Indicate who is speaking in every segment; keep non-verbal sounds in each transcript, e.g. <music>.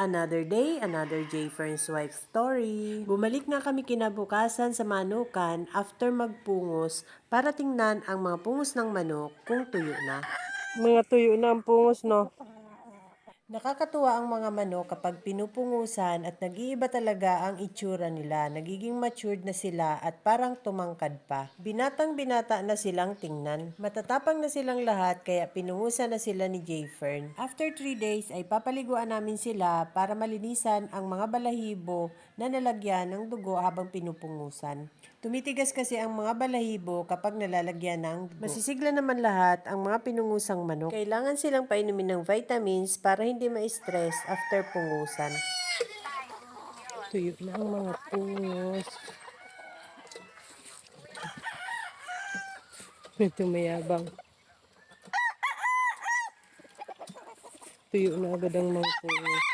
Speaker 1: Another day, another J. Fern's wife story. Bumalik nga kami kinabukasan sa manukan after magpungos para tingnan ang mga pungos ng manok kung tuyo na. Mga tuyo na ang pungos, no? Nakakatuwa ang mga manok kapag pinupungusan at nag-iiba talaga ang itsura nila. Nagiging matured na sila at parang tumangkad pa. Binatang binata na silang tingnan. Matatapang na silang lahat kaya pinungusan na sila ni J. Fern. After 3 days ay papaliguan namin sila para malinisan ang mga balahibo na nalagyan ng dugo habang pinupungusan. Tumitigas kasi ang mga balahibo kapag nalalagyan ng dugo. Masisigla naman lahat ang mga pinungusang manok. Kailangan silang painumin ng vitamins para hindi ma-stress after pungusan. Tuyo na ang mga pungos. Ito mayabang. Tuyo na agad ang mga pungos.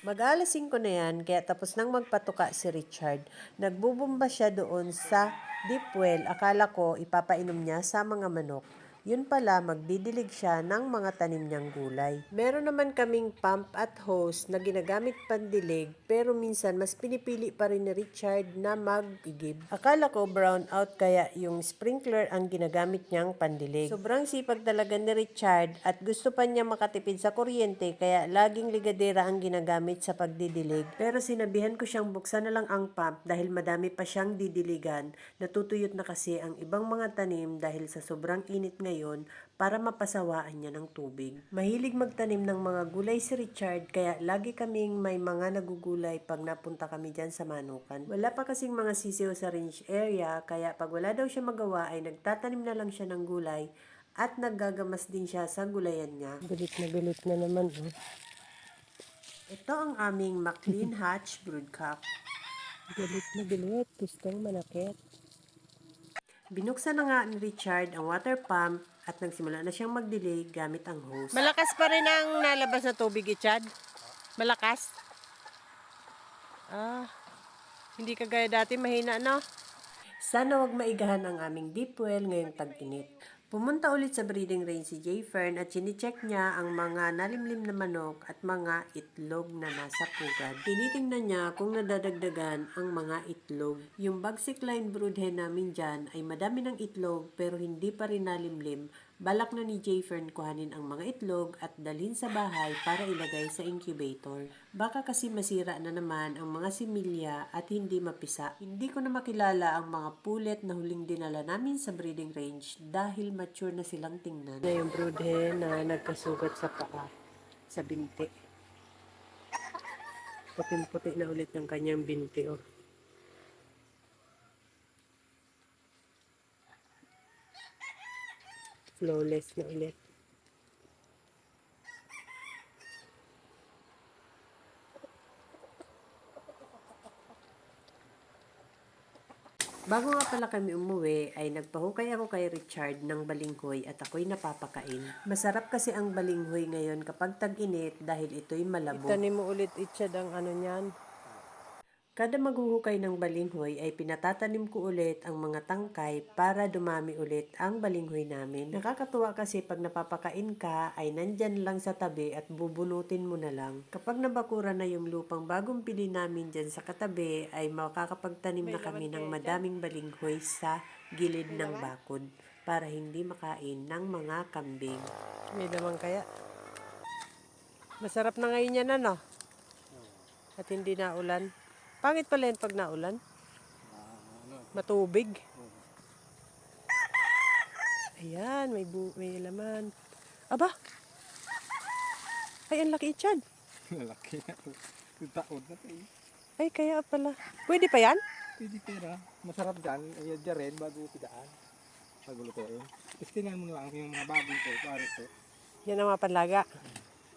Speaker 1: Mag-alas 5 na yan, kaya tapos nang magpatuka si Richard. Nagbubumba siya doon sa deep well. Akala ko ipapainom niya sa mga manok. Yun pala, magdidilig siya ng mga tanim niyang gulay. Meron naman kaming pump at hose na ginagamit pandilig, pero minsan mas pinipili pa rin ni Richard na mag-igib. Akala ko brown out kaya yung sprinkler ang ginagamit niyang pandilig. Sobrang sipag talaga ni Richard at gusto pa niya makatipid sa kuryente kaya laging ligadera ang ginagamit sa pagdidilig. Pero sinabihan ko siyang buksan na lang ang pump dahil madami pa siyang didiligan. Natutuyot na kasi ang ibang mga tanim dahil sa sobrang init ngayon para mapasawaan niya ng tubig. Mahilig magtanim ng mga gulay si Richard kaya lagi kaming may mga nagugulay pag napunta kami dyan sa Manukan. Wala pa kasing mga sisiw sa range area kaya pag wala daw siya magawa ay nagtatanim na lang siya ng gulay at naggagamas din siya sa gulayan niya. Galit na galit na naman. Oh. Ito ang aming McLean Hatch Broodcock. Galit na galit. Gustong manakit. Binuksan na nga ni Richard ang water pump at nagsimula na siyang magdilig gamit ang hose. Malakas pa rin ang nalabas na tubig, Richard? Malakas? Ah, hindi kagaya dati mahina, no? Sana wag maigahan ang aming deep well ngayong tag-init. Pumunta ulit sa breeding range si Jay Fern at chinecheck niya ang mga nalimlim na manok at mga itlog na nasa pugad. Tinitingnan niya kung nadadagdagan ang mga itlog. Yung Bagsik Line brood hen namin dyan ay madami ng itlog pero hindi pa rin nalimlim. Balak na ni Jay Fern kuhanin ang mga itlog at dalhin sa bahay para ilagay sa incubator. Baka kasi masira na naman ang mga similya at hindi mapisa. Hindi ko na makilala ang mga pulet na huling dinala namin sa breeding range dahil mature na silang tingnan. Na yung brood hen na nagkasugat sa paa, sa binti. Puting-puti na ulit ng kanyang binti. Oh. Flawless na ulit. Bago nga pala kami umuwi, ay nagpahukay ako kay Richard ng balinghoy at ako'y napapakain. Masarap kasi ang balinghoy ngayon kapag tag-init dahil ito'y malabo. Itanim mo ulit, Richard, ang ano niyan. Kada maghuhukay ng balinghoy ay pinatatanim ko ulit ang mga tangkay para dumami ulit ang balinghoy namin. Nakakatuwa kasi pag napapakain ka ay nandyan lang sa tabi at bubunutin mo na lang. Kapag nabakura na yung lupang bagong pili namin dyan sa katabi ay makakapagtanim na kami ng madaming balinghoy sa gilid ng bakod para hindi makain ng mga kambing. May naman kaya. Masarap na ngayon yan ano? At hindi na ulan. Pangit pala yan pag naulan. Matubig. Ayan, may, bu may laman. Aba! Ay, ang laki Chad.
Speaker 2: Malaki na <laughs> to. Taon na to eh.
Speaker 1: Ay, kaya pala. Pwede pa yan?
Speaker 2: Pwede pera. Masarap dyan. Ayan dyan rin bago tidaan. Bago lutuin. Tapos tingnan mo lang yung mga bagong to. Pare to.
Speaker 1: Yan ang mga panlaga.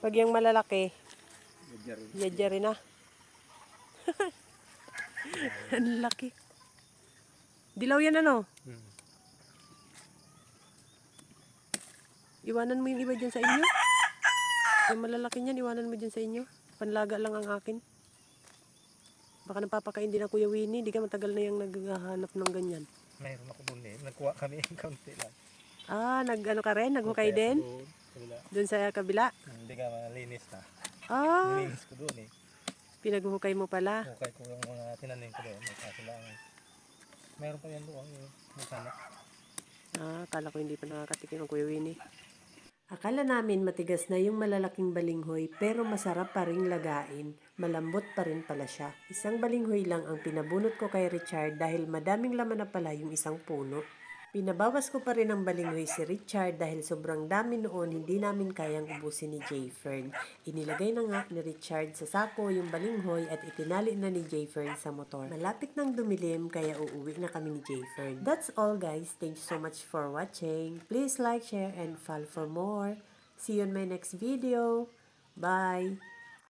Speaker 1: Pag yung malalaki,
Speaker 2: Ayan dyan rin.
Speaker 1: yadya rin na. <laughs> <laughs> ang laki. Dilaw yan ano?
Speaker 2: Hmm.
Speaker 1: Iwanan mo yung iba dyan sa inyo. Yung malalaki niyan, iwanan mo dyan sa inyo. Panlaga lang ang akin. Baka napapakain din ang Kuya Winnie. Di ka matagal na yung naghahanap ng ganyan.
Speaker 2: Mayroon ako dun eh. Nagkuha kami yung kaunti lang.
Speaker 1: Ah, nag ano ka rin? Naghukay din?
Speaker 2: Doon.
Speaker 1: Doon sa kabila?
Speaker 2: Hindi ka malinis na.
Speaker 1: Ah,
Speaker 2: Nilinis ko doon eh.
Speaker 1: Pinaghuhukay mo pala.
Speaker 2: Hukay ko yung mga tinanim ko doon. Magkasilangan. Meron pa yan doon. Eh. Masama.
Speaker 1: Ah, akala ko hindi pa nakakatikim ang Kuya Winnie. Akala namin matigas na yung malalaking balinghoy pero masarap pa rin lagain. Malambot pa rin pala siya. Isang balinghoy lang ang pinabunot ko kay Richard dahil madaming laman na pala yung isang puno. Pinabawas ko pa rin ang balinghoy si Richard dahil sobrang dami noon hindi namin kayang ubusin ni Jay Fern. Inilagay na nga ni Richard sa sako yung balinghoy at itinali na ni Jay Fern sa motor. Malapit nang dumilim kaya uuwi na kami ni Jay Fern. That's all guys. Thank you so much for watching. Please like, share, and follow for more. See you in my next video. Bye!